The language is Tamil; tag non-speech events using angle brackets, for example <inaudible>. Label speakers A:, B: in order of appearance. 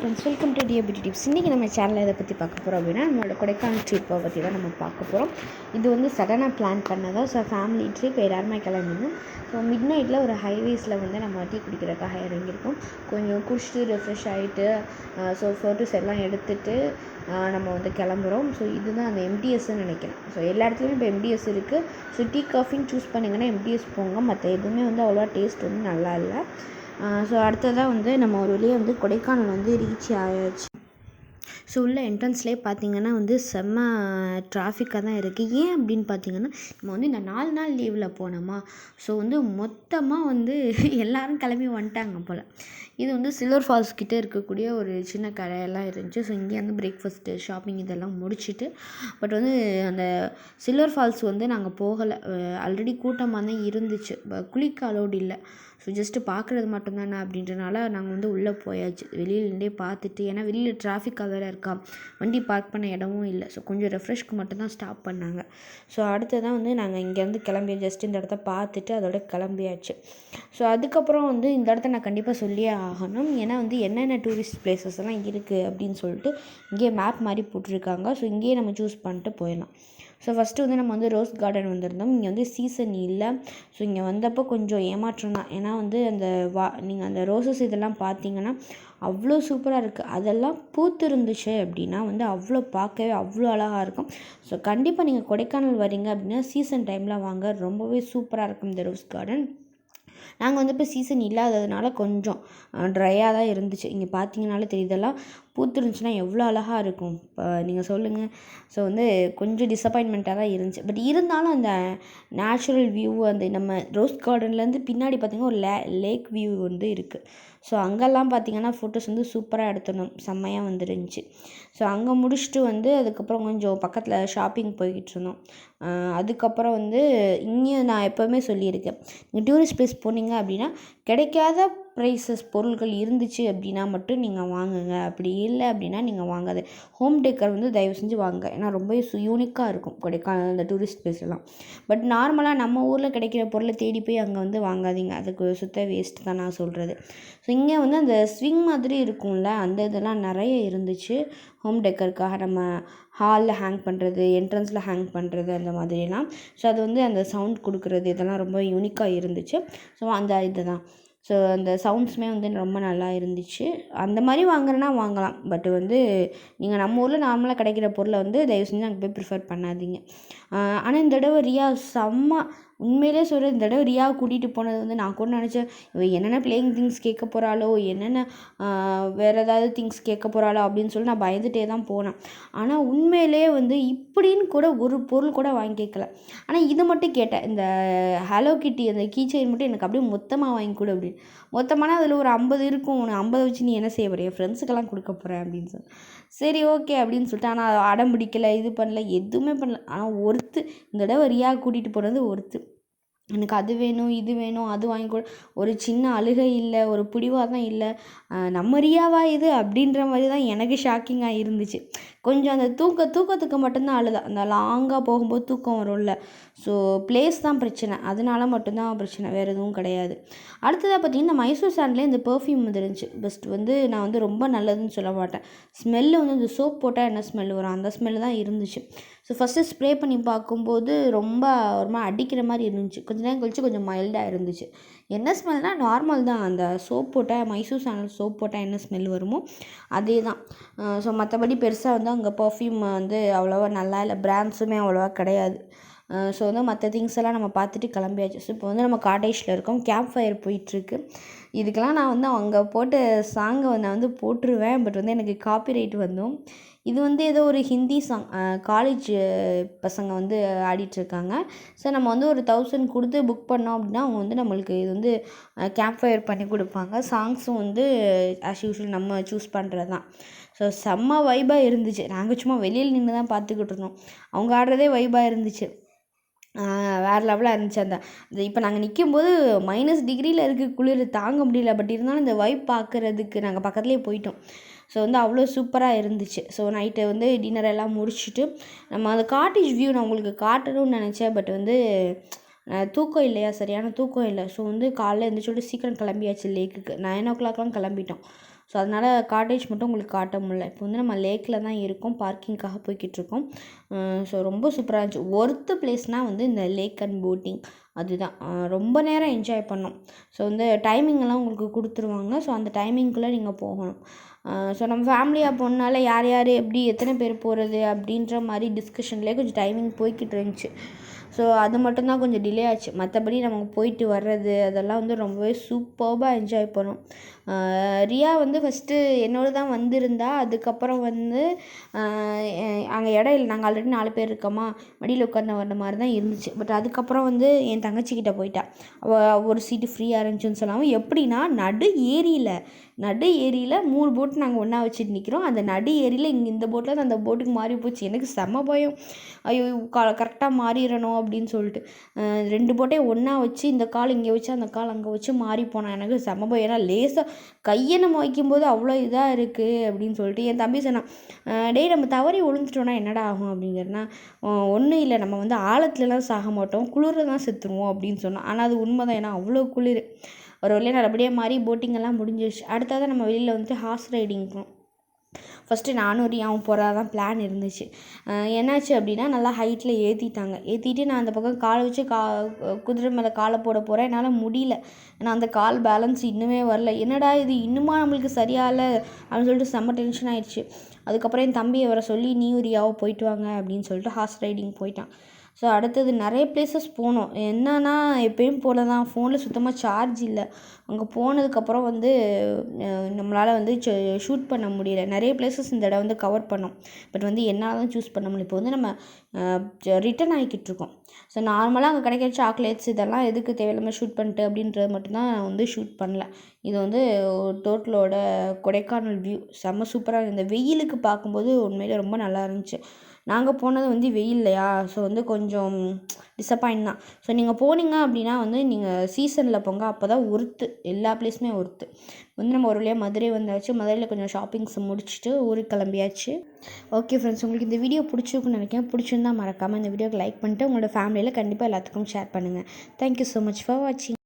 A: Friends welcome to TAPD tips இன்றைக்கி நம்ம சேனலில் இதை பற்றி பார்க்க போகிறோம் அப்படின்னா நம்மளோட கொடைக்கானல் ட்ரிப்பை பற்றி தான் நம்ம பார்க்க போகிறோம் இது வந்து சடனாக பிளான் பண்ணதா? ஸோ ஃபேமிலி ட்ரிப் எல்லாருமே கிளம்பினோம். ஸோ மிட் நைட்டில் ஒரு ஹைவேஸில் வந்து நம்ம டீ குடிக்கிறக்காக இறங்கியிருக்கோம் கொஞ்சம் குடிச்சிட்டு ரெஃப்ரெஷ் ஆகிட்டு ஸோ ஃபோட்டோஸ் எல்லாம் எடுத்துகிட்டு நம்ம வந்து கிளம்புறோம். ஸோ இதுதான் அந்த எம்டிஎஸ்ன்னு நினைக்கிறேன். ஸோ எல்லா இடத்துலையும் இப்போ எம்டிஎஸ் இருக்குது ஸோ டீ காஃபின்னு சூஸ் பண்ணிங்கன்னா எம்டிஎஸ் போங்க. மற்ற எதுவுமே வந்து அவ்வளோவா டேஸ்ட் வந்து நல்லா இல்லை. ஸோ அடுத்ததாக வந்து நம்ம ஒரு வழியாக வந்து கொடைக்கானல் வந்து ரீச் ஆயாச்சு. ஸோ உள்ள என்ட்ரன்ஸ்லேயே பார்த்தீங்கன்னா வந்து செம்ம டிராஃபிக்காக தான் இருக்குது ஏன் அப்படின்னு பார்த்தீங்கன்னா நம்ம வந்து இந்த நாலு நாள் லீவில் போனோமா? ஸோ வந்து மொத்தமாக வந்து <laughs> எல்லாரும் கிளம்பி வந்துட்டாங்க போல். இது வந்து சில்வர் ஃபால்ஸ் கிட்டே இருக்கக்கூடிய ஒரு சின்ன கடையெல்லாம் இருந்துச்சு. ஸோ இங்கே வந்து பிரேக்ஃபாஸ்ட்டு ஷாப்பிங் இதெல்லாம் முடிச்சுட்டு பட் வந்து அந்த சில்வர் ஃபால்ஸ் வந்து நாங்கள் போகலை. ஆல்ரெடி கூட்டமாக தான் இருந்துச்சு. குளிக்க அலோடு இல்லை. ஸோ ஜஸ்ட்டு பார்க்குறது மட்டும்தானே அப்படின்றனால நாங்கள் வந்து உள்ளே போயாச்சு. வெளியிலேருந்தே பார்த்துட்டு ஏன்னா வெளியில் டிராஃபிக்காக வேறு இருக்கா. வண்டி பார்க் பண்ண இடமும் இல்லை. ஸோ கொஞ்சம் ரெஃப்ரெஷ்க்கு மட்டும்தான் ஸ்டாப் பண்ணாங்க. ஸோ அடுத்ததான் வந்து நாங்கள் இங்கேருந்து கிளம்பி ஜஸ்ட் இந்த இடத்த பார்த்துட்டு அதோட கிளம்பியாச்சு. ஸோ அதுக்கப்புறம் வந்து இந்த இடத்த நான் கண்டிப்பாக சொல்லியே ஆகணும். ஏன்னா வந்து என்னென்ன டூரிஸ்ட் பிளேசஸ் எல்லாம் இருக்குது அப்படின்னு சொல்லிட்டு இங்கேயே மேப் மாதிரி போட்டிருக்காங்க. ஸோ இங்கேயே நம்ம சூஸ் பண்ணிட்டு போயிடலாம். ஸோ ஃபஸ்ட்டு வந்து நம்ம வந்து ரோஸ் கார்டன் வந்திருந்தோம். இங்கே வந்து சீசன் இல்லை. ஸோ இங்கே வந்தப்போ கொஞ்சம் ஏமாற்றம் தான். ஏன்னா வந்து அந்த வா நீங்கள் அந்த ரோசஸ் இதெல்லாம் பார்த்தீங்கன்னா அவ்வளோ சூப்பராக இருக்குது அதெல்லாம் பூத்து இருந்துச்சு அப்படின்னா வந்து அவ்வளோ பார்க்கவே அவ்வளோ அழகாக இருக்கும். ஸோ கண்டிப்பாக நீங்கள் கொடைக்கானல் வரீங்க அப்படின்னா சீசன் டைமில் வாங்க. ரொம்பவே சூப்பராக இருக்கும் இந்த ரோஸ் கார்டன் நாங்கள் வந்து இப்போ சீசன் இல்லாததுனால கொஞ்சம் ட்ரையாக தான் இருந்துச்சு. இங்கே பார்த்தீங்கனாலே தெரியுதெல்லாம் பூத்துருந்துச்சுன்னா எவ்வளோ அழகாக இருக்கும். இப்போ நீங்கள் சொல்லுங்கள் ஸோ வந்து கொஞ்சம் டிசப்பாயின்மெண்ட்டாக தான் இருந்துச்சு. பட் இருந்தாலும் அந்த நேச்சுரல் வியூ அந்த நம்ம ரோஸ் கார்டன்லேருந்து பின்னாடி பார்த்திங்கன்னா ஒரு லே லேக் வியூ வந்து இருக்குது ஸோ அங்கெல்லாம் பார்த்திங்கன்னா ஃபோட்டோஸ் வந்து சூப்பராக எடுத்துடணும். செம்மையாக வந்துருந்துச்சு. ஸோ அங்கே முடிச்சுட்டு வந்து அதுக்கப்புறம் கொஞ்சம் பக்கத்தில் ஷாப்பிங் போய்கிட்டு இருந்தோம். அதுக்கப்புறம் வந்து இங்கேயும் நான் எப்போவுமே சொல்லியிருக்கேன். நீங்கள் டூரிஸ்ட் ப்ளேஸ் போனீங்க அப்படின்னா கிடைக்காத ப்ரைஸஸ் பொருட்கள் இருந்துச்சு அப்படின்னா மட்டும் நீங்கள் வாங்குங்க. அப்படி இல்லை அப்படின்னா நீங்கள் வாங்காது. ஹோம் டேக்கர் வந்து தயவு செஞ்சு வாங்க. ஏன்னா ரொம்பவே சு யூனிக்காக இருக்கும் கொடைக்கானல் அந்த டூரிஸ்ட் பிளேஸ்லாம் பட் நார்மலாக நம்ம ஊரில் கிடைக்கிற பொருளை தேடி போய் அங்கே வந்து வாங்காதீங்க. அதுக்கு சுத்த வேஸ்ட் தான் நான் சொல்கிறது ஸோ இங்கே வந்து அந்த ஸ்விங் மாதிரி இருக்கும்ல அந்த இதெல்லாம் நிறைய இருந்துச்சு. ஹோம் டெக்கருக்காக நம்ம ஹாலில் ஹேங் பண்ணுறது என்ட்ரன்ஸில் ஹேங் பண்ணுறது அந்த மாதிரிலாம். ஸோ அது வந்து அந்த சவுண்ட் கொடுக்குறது இதெல்லாம் ரொம்ப யூனிக்காக இருந்துச்சு. ஸோ அந்த இது தான் ஸோ அந்த சவுண்ட்ஸுமே வந்து ரொம்ப நல்லா இருந்துச்சு. அந்த மாதிரி வாங்குறேன்னா வாங்கலாம். பட் வந்து நீங்கள் நம்ம ஊரில் நார்மலாக கிடைக்கிற பொருளை வந்து தயவு செஞ்சு அங்கே போய் ப்ரிஃபர் பண்ணாதீங்க. ஆனால் இந்த தடவை ரியா செம்ம உண்மையிலே சொல்கிறேன் இந்த தடவை ரியாவை கூட்டிகிட்டு போனது வந்து நான் கூட நினச்சேன் இவள் என்னென்ன பிளேயிங் திங்ஸ் கேட்க போகிறாளோ என்னென்ன வேறு ஏதாவது திங்ஸ் கேட்க போகிறாளோ அப்படின்னு சொல்லி நான் பயந்துகிட்டே தான் போனேன். ஆனால் உண்மையிலே வந்து இப்படின்னு கூட ஒரு பொருள் கூட வாங்கி கேட்கல. ஆனால் இது மட்டும் கேட்டேன் இந்த ஹலோ கிட்டி அந்த கீ செயின் மட்டும் எனக்கு அப்படியே மொத்தமாக வாங்கி கொடு அப்படின்னு. மொத்தமான அதில் ஒரு ஐம்பது இருக்கும் உனக்கு ஐம்பது வச்சு நீ என்ன செய்ய போகிற என் ஃப்ரெண்ட்ஸுக்கெல்லாம் கொடுக்க போகிறேன் அப்படின்னு சொல்லி. சரி ஓகே அப்படின்னு சொல்லிட்டு ஆனால் அடம் பிடிக்கல இது பண்ணல எதுவுமே பண்ணல. ஆனால் ஒருத்து இந்த தடவை ரியா கூட்டிகிட்டு போனது ஒருத்து. எனக்கு அது வேணும் இது வேணும் அது வாங்கி கொடு. ஒரு சின்ன அழுகை இல்லை ஒரு பிடிவாதம் இல்லை. நம்ம ரியாவா இது அப்படின்ற மாதிரி தான் எனக்கு ஷாக்கிங்காக இருந்துச்சு. கொஞ்சம் அந்த தூக்க தூக்கத்துக்கு மட்டும்தான் அழுதா. அந்த லாங்காக போகும்போது தூக்கம் வரும்ல. ஸோ பிளேஸ் தான் பிரச்சனை. அதனால மட்டும்தான் பிரச்சனை. வேறு எதுவும் கிடையாது. அடுத்ததாக பார்த்தீங்கன்னா மைசூர் சாண்டில் இந்த பெர்ஃப்யூம் வந்துருந்துச்சு. பெஸ்ட் வந்து நான் வந்து ரொம்ப நல்லதுன்னு சொல்ல மாட்டேன். ஸ்மெல்லு வந்து இந்த சோப் போட்டால் என்ன ஸ்மெல் வரும்? அந்த ஸ்மெல்லு தான் இருந்துச்சு. ஸோ ஃபஸ்ட்டு ஸ்ப்ரே பண்ணி பார்க்கும்போது ரொம்ப ஒரு மாதிரி அடிக்கிற மாதிரி இருந்துச்சு. கொஞ்சம் கொஞ்ச நேரம் கழிச்சு கொஞ்சம் மைல்டாக இருந்துச்சு. என்ன ஸ்மெல்னால் நார்மல் தான். அந்த சோப் போட்டால் மைசூர் சாண்டல் சோப் போட்டால் என்ன ஸ்மெல் வருமோ அதே தான் ஸோ மற்றபடி பெருசாக வந்து அங்கே பர்ஃப்யூம் வந்து அவ்வளோவா நல்லா இல்லை. பிராண்ட்ஸுமே அவ்வளோவா கிடையாது. ஸோ வந்து மற்ற திங்ஸ் எல்லாம் நம்ம பார்த்துட்டு கிளம்பியாச்சு. ஸோ இப்போ வந்து நம்ம காட்டேஜில் இருக்கோம். கேம்ப் ஃபயர் போயிட்டுருக்கு இதுக்கெல்லாம் நான் வந்து அவங்க போட்ட சாங்கை நான் வந்து போட்டுருவேன். பட் வந்து எனக்கு காப்பி வந்தும். இது வந்து ஏதோ ஒரு ஹிந்தி சாங் காலேஜ் பசங்க வந்து ஆடிட்டுருக்காங்க. ஸோ நம்ம வந்து ஒரு தௌசண்ட் கொடுத்து புக் பண்ணோம் அப்படின்னா அவங்க வந்து நம்மளுக்கு இது வந்து கேம்ப் ஃபயர் பண்ணி கொடுப்பாங்க. சாங்ஸும் வந்து ஆஸ் யூஷுவல் நம்ம சூஸ் பண்ணுறது தான் ஸோ செம்ம வைபாக இருந்துச்சு. நாங்கள் சும்மா வெளியில் நின்று தான் பார்த்துக்கிட்டு இருந்தோம். அவங்க ஆடுறதே வைபாக இருந்துச்சு. வேறு லெவலாக இருந்துச்சு அந்த இந்த இப்போ நாங்கள் நிற்கும்போது மைனஸ் டிகிரியில் இருக்க குளிர் தாங்க முடியல பட் இருந்தாலும் இந்த வைப் பார்க்குறதுக்கு நாங்கள் பக்கத்துலேயே போயிட்டோம். ஸோ வந்து அவ்வளோ சூப்பராக இருந்துச்சு. ஸோ நைட்டு வந்து டின்னர் எல்லாம் முடிச்சுட்டு நம்ம அந்த காட்டேஜ் வியூ நான் உங்களுக்கு காட்டணும்னு நினச்சேன் பட் வந்து தூக்கம் இல்லையா? சரியான தூக்கம் இல்லை. ஸோ வந்து காலைல எழுந்திரிச்சோட்டு சீக்கிரம் கிளம்பியாச்சு லேக்குக்கு நைன் ஓ கிளாக்லாம் கிளம்பிட்டோம். ஸோ அதனால் காட்டேஜ் மட்டும் உங்களுக்கு காட்ட முடியல. இப்போ வந்து நம்ம லேக்கில் தான் இருக்கோம். பார்க்கிங்காக போய்கிட்டுருக்கோம் ஸோ ரொம்ப சூப்பராக இருந்துச்சு. ஒர்த்து பிளேஸ்னால் வந்து இந்த லேக் அண்ட் போட்டிங் அதுதான். ரொம்ப நேரம் என்ஜாய் பண்ணோம். ஸோ வந்து டைமிங்கெல்லாம் உங்களுக்கு கொடுத்துருவாங்க. ஸோ அந்த டைமிங்குள்ளே நீங்கள் போகணும். ஸோ நம்ம ஃபேமிலியாக போனால யார் யார் எப்படி எத்தனை பேர் போகிறது அப்படின்ற மாதிரி டிஸ்கஷன்லேயே கொஞ்சம் டைமிங் போய்கிட்டு இருந்துச்சு. ஸோ அது மட்டும்தான் கொஞ்சம் டிலே ஆச்சு. மற்றபடி நமக்கு போயிட்டு வர்றது அதெல்லாம் வந்து ரொம்பவே சூப்பர்பாக என்ஜாய் பண்ணோம். ரியா வந்து ஃபஸ்ட்டு என்னோடு தான் வந்திருந்தா அதுக்கப்புறம் வந்து அங்கே இடம் இல்லை. நாங்கள் ஆல்ரெடி நாலு பேர் இருக்கோமா? மடியில் உட்காந்து வர்ற மாதிரி தான் இருந்துச்சு. பட் அதுக்கப்புறம் வந்து என் தங்கச்சிக்கிட்ட போயிட்டா. அவள் ஒரு சீட்டு ஃப்ரீயாக இருந்துச்சுன்னு சொல்லாமல் எப்படின்னா நடு ஏரியில் நடு ஏரியில் மூணு போட் நாங்கள் ஒன்றா வச்சுட்டு நிற்கிறோம் அந்த நடு ஏரியில் இங்கே இந்த போட்டில் அந்த போட்டுக்கு மாறி போச்சு. எனக்கு செம்ம பயம். ஐயோ கரெக்டாக மாறிடணும் அப்படின்னு சொல்லிட்டு. ரெண்டு போட்டையும் ஒன்றா வச்சு இந்த கால் இங்கே வச்சு அந்த கால் அங்கே வச்சு மாறி போனேன். எனக்கு செம்ம பயம். ஏன்னா லேசாக கையை நம்ம வைக்கும்போது அவ்வளோ இதாக இருக்குது அப்படின்னு சொல்லிட்டு என் தம்பி சொன்னான். டேய் நம்ம தவறி விழுந்துட்டோன்னா என்னடா ஆகும்? அப்படிங்கிறனா ஒன்றும் இல்லை. நம்ம வந்து ஆழத்துலலாம் சாக மாட்டோம். குளிரில் தான் செத்துருவோம். அப்படின்னு சொன்னோம் ஆனால் அது உண்மை தான் ஏன்னா அவ்வளோ குளிர். ஒரு வழியாக நல்லபடியாக மாறி போட்டிங்கெல்லாம் முடிஞ்சிருச்சு. அடுத்தது நம்ம வெளியில் வந்துட்டு ஹார்ஸ் ரைடிங் போனோம் ஃபஸ்ட்டு நானும் ரியாவும் போகிறதா தான் பிளான் இருந்துச்சு. என்னாச்சு அப்படின்னா நல்லா ஹைட்டில் ஏற்றிட்டாங்க ஏற்றிட்டு நான் அந்த பக்கம் காலை வச்சு கா குதிரை மேலே காலை போட போகிறேன் என்னால் முடியல. நான் அந்த கால் பேலன்ஸ் இன்னுமே வரல. என்னடா இது? இன்னுமா நம்மளுக்கு சரியாகல அப்படின்னு சொல்லிட்டு செம்ம டென்ஷன் ஆயிடுச்சு. அதுக்கப்புறம் என் தம்பியை வர சொல்லி நீ ரியாவை போயிட்டு வாங்க அப்படின்னு சொல்லிட்டு ஹார்ஸ் ரைடிங் போயிட்டான். ஸோ அடுத்தது நிறைய பிளேசஸ் போனோம் என்னன்னா எப்பயும் போல தான் ஃபோனில் சுத்தமாக சார்ஜ் இல்லை. அங்கே போனதுக்கப்புறம் வந்து நம்மளால் வந்து ஷூட் பண்ண முடியல. நிறைய பிளேசஸ் இந்த இடம் வந்து கவர் பண்ணோம். பட் வந்து என்னால் தான் சூஸ் பண்ண முடியல. இப்போ வந்து நம்ம ரிட்டன் ஆகிக்கிட்டு இருக்கோம். ஸோ நார்மலாக அங்கே கிடைக்கிற சாக்லேட்ஸ் இதெல்லாம் எதுக்கு தேவையில்லாமல் ஷூட் பண்ணிட்டு அப்படின்றது மட்டும்தான் வந்து ஷூட் பண்ணல. இது வந்து டோட்டலோட கொடைக்கானல் வியூ செம்ம சூப்பராக இருந்தது. வெயிலுக்கு பார்க்கும்போது உண்மையிலே ரொம்ப நல்லா இருந்துச்சு. நாங்கள் போனது வந்து வெயில்லையா ஸோ வந்து கொஞ்சம் டிசப்பாயிண்ட் தான். ஸோ நீங்கள் போனீங்க அப்படின்னா வந்து நீங்கள் சீசனில் போங்க. அப்போ தான் ஒர்த்து எல்லா பிளேஸுமே ஒர்த்து வந்து நம்ம ஒரு வழியாக மதுரை வந்தாச்சு. மதுரையில் கொஞ்சம் ஷாப்பிங்ஸ் முடிச்சுட்டு ஊருக்கு கிளம்பியாச்சு. ஓகே ஃப்ரெண்ட்ஸ் உங்களுக்கு இந்த வீடியோ பிடிச்சிருக்குன்னு நினைக்கிறேன். பிடிச்சிருந்தா மறக்காமல் இந்த வீடியோக்கு லைக் பண்ணிட்டு உங்களோட ஃபேமிலியில் கண்டிப்பாக எல்லாத்துக்கும் ஷேர் பண்ணுங்கள் தேங்க்யூ ஸோ மச் ஃபார் வாட்சிங்